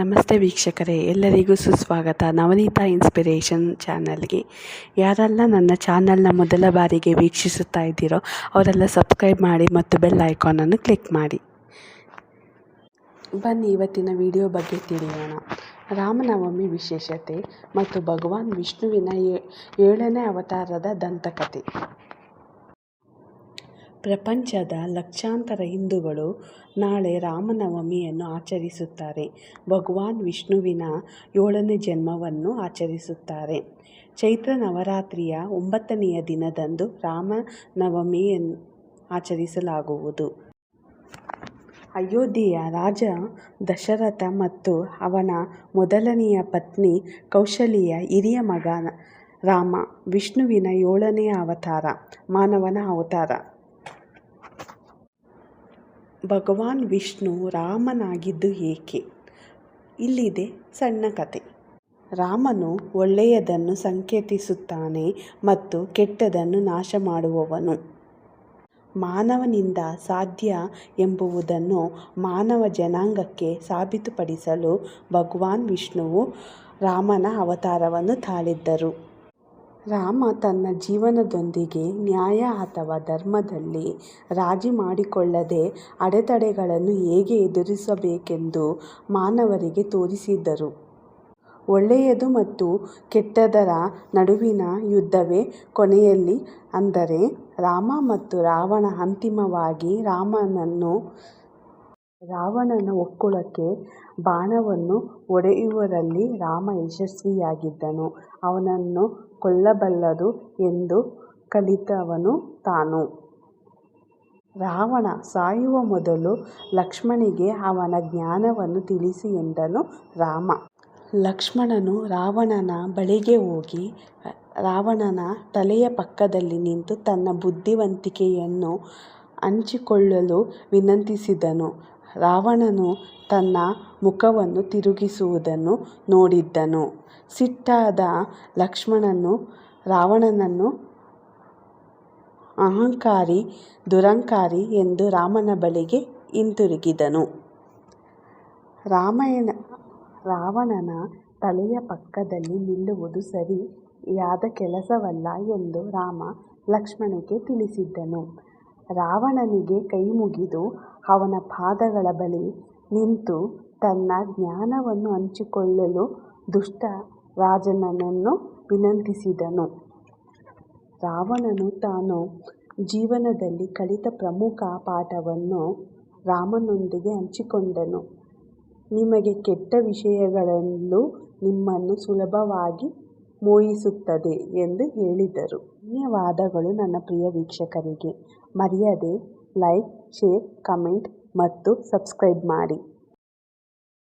ನಮಸ್ತೆ ವೀಕ್ಷಕರೇ, ಎಲ್ಲರಿಗೂ ಸುಸ್ವಾಗತ. ನವನೀತಾ ಇನ್ಸ್ಪಿರೇಷನ್ ಚಾನಲ್ಗೆ. ಯಾರೆಲ್ಲ ನನ್ನ ಚಾನಲ್ನ ಮೊದಲ ಬಾರಿಗೆ ವೀಕ್ಷಿಸುತ್ತಾ ಇದ್ದೀರೋ, ಅವರೆಲ್ಲ ಸಬ್ಸ್ಕ್ರೈಬ್ ಮಾಡಿ ಮತ್ತು ಬೆಲ್ ಐಕಾನನ್ನು ಕ್ಲಿಕ್ ಮಾಡಿ. ಬನ್ನಿ, ಇವತ್ತಿನ ವಿಡಿಯೋ ಬಗ್ಗೆ ತಿಳಿಯೋಣ. ರಾಮನವಮಿ ವಿಶೇಷತೆ ಮತ್ತು ಭಗವಾನ್ ವಿಷ್ಣುವಿನ ಏಳನೇ ಅವತಾರದ ದಂತಕಥೆ. ಪ್ರಪಂಚದ ಲಕ್ಷಾಂತರ ಹಿಂದೂಗಳು ನಾಳೆ ರಾಮನವಮಿಯನ್ನು ಆಚರಿಸುತ್ತಾರೆ. ಭಗವಾನ್ ವಿಷ್ಣುವಿನ ಏಳನೇ ಜನ್ಮವನ್ನು ಆಚರಿಸುತ್ತಾರೆ. ಚೈತ್ರ ನವರಾತ್ರಿಯ ಒಂಬತ್ತನೆಯ ದಿನದಂದು ರಾಮನವಮಿಯನ್ನು ಆಚರಿಸಲಾಗುವುದು. ಅಯೋಧ್ಯೆಯ ರಾಜ ದಶರಥ ಮತ್ತು ಅವನ ಮೊದಲನೆಯ ಪತ್ನಿ ಕೌಶಲಿಯ ಹಿರಿಯ ಮಗ ರಾಮ ವಿಷ್ಣುವಿನ ಏಳನೆಯ ಅವತಾರ, ಮಾನವನ ಅವತಾರ. ಭಗವಾನ್ ವಿಷ್ಣು ರಾಮನಾಗಿದ್ದು ಏಕೆ? ಇಲ್ಲಿದೆ ಸಣ್ಣ ಕತೆ. ರಾಮನು ಒಳ್ಳೆಯದನ್ನು ಸಂಕೇತಿಸುತ್ತಾನೆ ಮತ್ತು ಕೆಟ್ಟದನ್ನು ನಾಶ ಮಾಡುವವನು ಮಾನವನಿಂದ ಸಾಧ್ಯ ಎಂಬುವುದನ್ನು ಮಾನವ ಜನಾಂಗಕ್ಕೆ ಸಾಬೀತುಪಡಿಸಲು ಭಗವಾನ್ ವಿಷ್ಣುವು ರಾಮನ ಅವತಾರವನ್ನು ತಾಳಿದ್ದರು. ರಾಮ ತನ್ನ ಜೀವನದೊಂದಿಗೆ ನ್ಯಾಯ ಅಥವಾ ಧರ್ಮದಲ್ಲಿ ರಾಜಿ ಮಾಡಿಕೊಳ್ಳದೆ ಅಡೆತಡೆಗಳನ್ನು ಹೇಗೆ ಎದುರಿಸಬೇಕೆಂದು ಮಾನವರಿಗೆ ತೋರಿಸಿದ್ದರು. ಒಳ್ಳೆಯದು ಮತ್ತು ಕೆಟ್ಟದರ ನಡುವಿನ ಯುದ್ಧವೇ ಕೊನೆಯಲ್ಲಿ ಅಂದರೆ ರಾಮ ಮತ್ತು ರಾವಣ ಅಂತಿಮವಾಗಿ ರಾಮನನ್ನು ರಾವಣನ ಒಕ್ಕೊಳಕ್ಕೆ ಬಾಣವನ್ನು ಒಡೆಯುವರಲ್ಲಿ ರಾಮ ಯಶಸ್ವಿಯಾಗಿದ್ದನು. ಅವನನ್ನು ಕೊಲ್ಲಬಲ್ಲದು ಎಂದು ಕಲಿತವನು ತಾನು. ರಾವಣ ಸಾಯುವ ಮೊದಲು ಲಕ್ಷ್ಮಣಿಗೆ ಅವನ ಜ್ಞಾನವನ್ನು ತಿಳಿಸಿ ಎಂದನು ರಾಮ. ಲಕ್ಷ್ಮಣನು ರಾವಣನ ಬಳಿಗೆ ಹೋಗಿ, ರಾವಣನ ತಲೆಯ ಪಕ್ಕದಲ್ಲಿ ನಿಂತು ತನ್ನ ಬುದ್ಧಿವಂತಿಕೆಯನ್ನು ಹಂಚಿಕೊಳ್ಳಲು ವಿನಂತಿಸಿದನು. ರಾವಣನು ತನ್ನ ಮುಖವನ್ನು ತಿರುಗಿಸುವುದನ್ನು ನೋಡಿದ್ದನು. ಸಿಟ್ಟಾದ ಲಕ್ಷ್ಮಣನು ರಾವಣನನ್ನು ಅಹಂಕಾರಿ, ದುರಂಕಾರಿ ಎಂದು ರಾಮನ ಬಳಿಗೆ ಹಿಂತಿರುಗಿದನು. ರಾಮಾಯಣ, ರಾವಣನ ತಲೆಯ ಪಕ್ಕದಲ್ಲಿ ನಿಲ್ಲುವುದು ಸರಿಯಾದ ಕೆಲಸವಲ್ಲ ಎಂದು ರಾಮ ಲಕ್ಷ್ಮಣನಿಗೆ ತಿಳಿಸಿದ್ದನು. ರಾವಣನಿಗೆ ಕೈಮುಗಿದು ಅವನ ಪಾದಗಳ ಬಳಿ ನಿಂತು ತನ್ನ ಜ್ಞಾನವನ್ನು ಹಂಚಿಕೊಳ್ಳಲು ದುಷ್ಟ ರಾಜನನ್ನು ವಿನಂತಿಸಿದನು. ರಾವಣನು ತಾನು ಜೀವನದಲ್ಲಿ ಕಲಿತ ಪ್ರಮುಖ ಪಾಠವನ್ನು ರಾಮನೊಂದಿಗೆ ಹಂಚಿಕೊಂಡನು. ನಿಮಗೆ ಕೆಟ್ಟ ವಿಷಯಗಳಲ್ಲೂ ನಿಮ್ಮನ್ನು ಸುಲಭವಾಗಿ ಮೋಹಿಸುತ್ತದೆ ಎಂದು ಹೇಳಿದರು. ಧನ್ಯವಾದಗಳು ನನ್ನ ಪ್ರಿಯ ವೀಕ್ಷಕರಿಗೆ. ಮರೆಯದೆ ಲೈಕ್ ಶೇರ್ ಕಮೆಂಟ್ ಮತ್ತು ಸಬ್ಸ್ಕ್ರೈಬ್ ಮಾಡಿ.